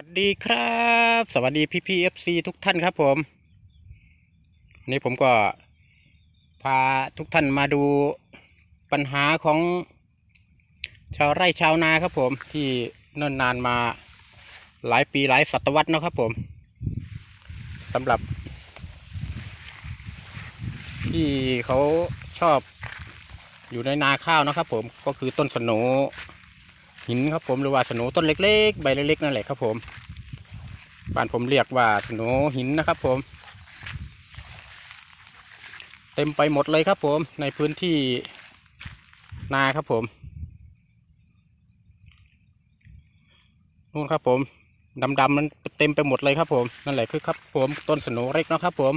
สวัสดีครับ สวัสดีพี่พีเอฟซีทุกท่านครับผมวันนี้ผมก็พาทุกท่านมาดูปัญหาของชาวไร่ชาวนาครับผมที่เนิ่นนานมาหลายปีหลายศตวรรษเนาะครับผมสำหรับ ที่เขาชอบอยู่ในนาข้าวนะครับผมก็คือต้นสโหน หินครับผมหรือว่าสโหนต้นเล็ก ๆ ใบเล็กๆนั่นแหละครับผมบ้านผมเรียกว่าสโหนหินนะครับผม เต็มไปหมดเลยครับผมในพื้นที่นาครับผมนู่นครับผมดำๆมันเต็มไปหมดเลยครับผมนั่นแหละคือครับผมต้นสโหนเล็กนะครับผม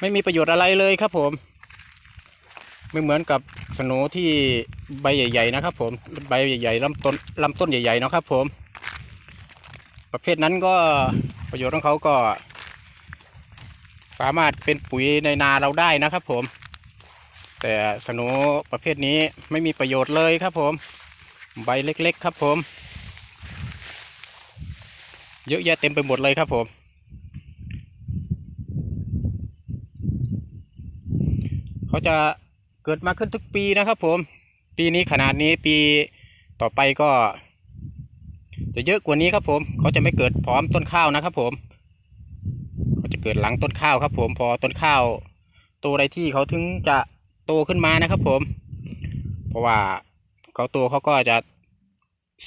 ไม่มีประโยชน์อะไรเลยครับผม ไม่เหมือนกับสโหนที่ใบใหญ่ ๆ นะครับ ผมใบใหญ่ๆลำต้นลำต้นใหญ่ๆนะครับ ผม ประเภทนั้นก็ประโยชน์ของเขาก็ สามารถเป็นปุ๋ยในนาเราได้นะครับ ผม แต่สโหนประเภทนี้ไม่มีประโยชน์เลยครับ ผม ใบเล็ก ๆ ครับ ผม เยอะแยะเต็มไปหมดเลยครับ ผมเขาจะ เกิดมาขึ้นทุกปีนะครับผม ปีนี้ขนาดนี้ปีต่อไปก็ จะเยอะกว่านี้ครับผม เขาจะไม่เกิดพร้อมต้นข้าวนะครับผม เขาจะเกิดหลังต้นข้าวครับผม พอต้นข้าวโตได้ที่เขาถึงจะโตขึ้นมานะครับผม เพราะว่าเขาโตเขาก็จะ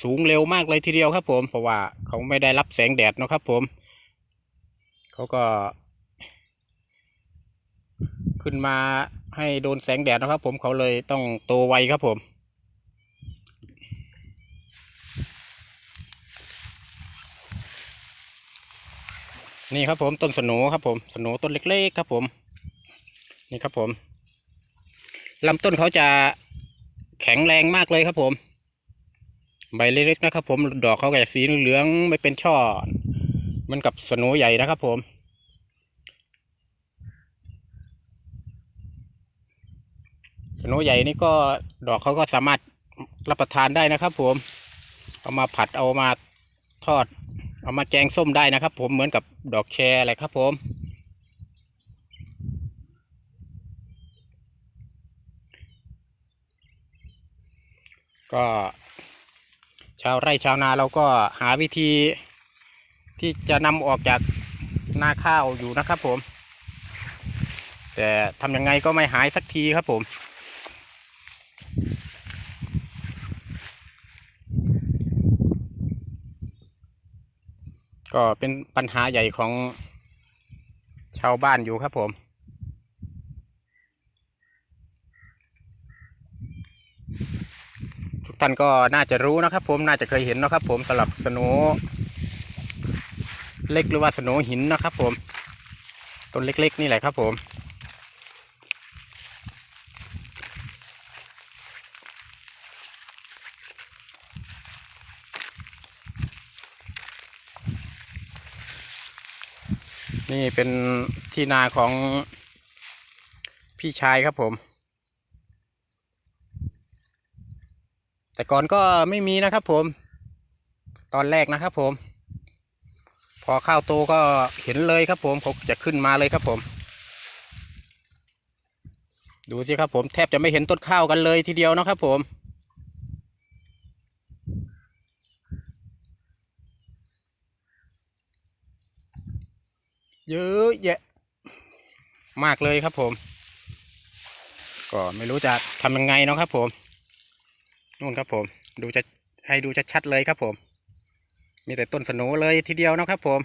สูงเร็วมากเลยทีเดียวครับผม เพราะว่าเขาไม่ได้รับแสงแดดนะครับผม เขาก็ ขึ้นมาให้โดนแสงแดดนะครับ ผมเขาเลยต้องโตไวครับผม นี่ครับผมต้นสโหนครับผมสโหนต้นเล็กๆครับผม นี่ครับผมลำต้นเขาจะแข็งแรงมากเลยครับผม ใบเล็กๆนะครับ ผมดอกเขาก็จะสีเหลืองไม่เป็นช่อมันกับสโหนใหญ่นะครับผม สโหนใหญ่นี่ก็ดอกเขาก็สามารถรับประทานได้นะครับ ผม เอามาผัดเอามาทอด เอามาแกงส้มได้นะครับ ผมเหมือนกับดอกแครอะไรครับ ผม ก็ชาวไร่ชาวนาเราก็หาวิธีที่จะนำออกจากนาข้าวอยู่นะครับผม แต่ทำยังไงก็ไม่หายสักทีครับผม ก็เป็นปัญหาใหญ่ของชาวบ้านอยู่ครับผม ทุกท่านก็น่าจะรู้นะครับผมน่าจะเคยเห็นนะครับผมสำหรับสโหนเล็กหรือว่าสโหนหินนะครับผมต้นเล็กๆ นี่แหละครับผม นี่เป็นที่นาของพี่ชายครับผม แต่ก่อนก็ไม่มีนะครับผม ตอนแรกนะครับผม พอข้าวโตก็เห็นเลยครับผมเขาจะขึ้นมาเลยครับผม ดูสิครับผมแทบจะไม่เห็นต้นข้าวกันเลยทีเดียวนะครับผม เยอะแยะ มากเลยครับผม ก็ไม่รู้จะทำยังไงเนาะครับผมนู่นครับผม ดูจะให้ดูชัดๆเลยครับผม มีแต่ต้นสนุเลยทีเดียวนะครับผม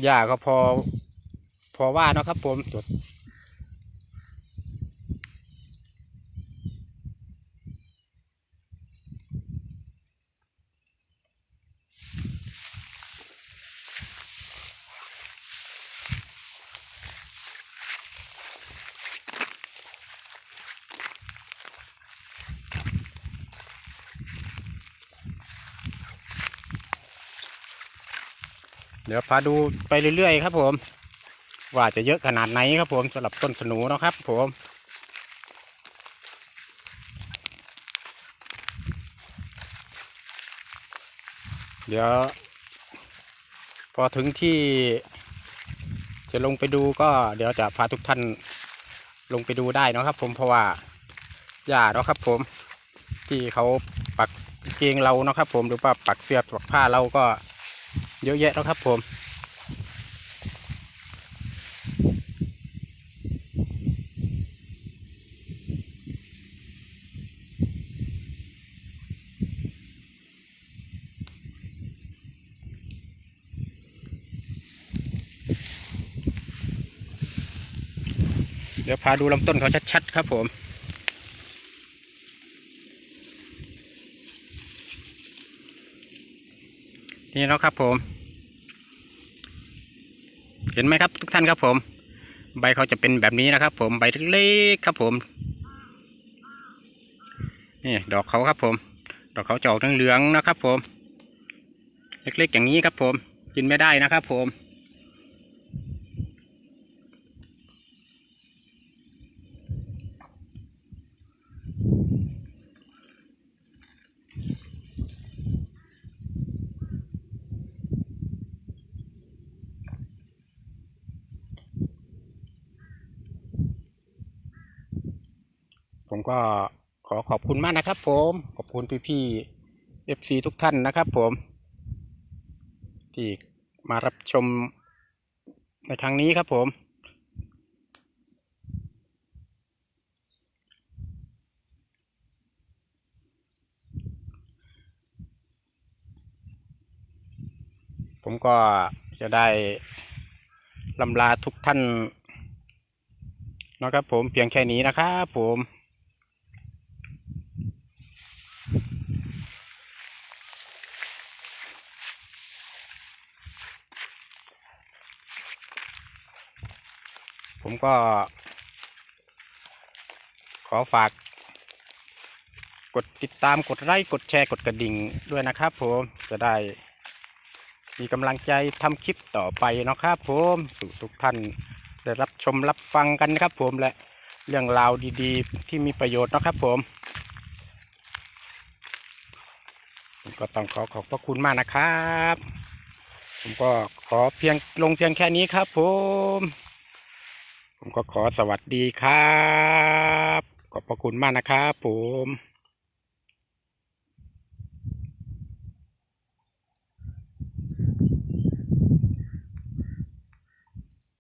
หญ้าก็พอ พอว่าเนาะครับผมจด ดี๋ยวพาดูไปเรื่อยๆครับผม ว่าจะเยอะขนาดไหนครับผมสำหรับต้นสนูนะครับผมเดี๋ยว พอถึงที่จะลงไปดูก็เดี๋ยวจะพาทุกท่านลงไปดูได้นะครับผมเพราะว่าหญ้าเนาะครับผมที่เขาปักกางเกงเรานะครับผมหรือว่าปักเสื้อปักผ้าเราก็ เยอะแยะเนาะครับผมเดี๋ยวพาดูลำต้นเขาชัดๆ ครับผม นี่เนาะครับผม เห็นไหมครับทุกท่านครับผม ใบเขาจะเป็นแบบนี้นะครับ ผมใบเล็กๆครับผม นี่ดอกเขาครับผม ดอกเขาจะออกเหลืองๆนะครับ ผม เล็กๆอย่างนี้ครับผม กินไม่ได้นะครับผม ผมก็ขอขอบคุณมากนะครับ ผมขอบคุณพี่ๆเอฟซีทุกท่านนะครับ ผม ที่มารับชมในครั้งนี้ครับผม ผมก็จะได้ลำลาทุกท่านนะครับผมเพียงแค่นี้นะครับผม ผมก็ ขอฝาก กดติดตามกดไลค์กดแชร์กดกระดิ่งด้วยนะครับผมจะได้ มีกำลังใจทำคลิปต่อไปนะครับผมสู่ทุกท่านได้รับชมรับฟังกันนะครับผมและเรื่องราวดีๆ ที่มีประโยชน์นะครับผมผมก็ต้องขอขอบพระคุณมากนะครับ ผมก็ขอเพียงลงเพียงแค่นี้ครับผม ผมก็ขอสวัสดีครับ ขอบพระคุณมากนะครับผม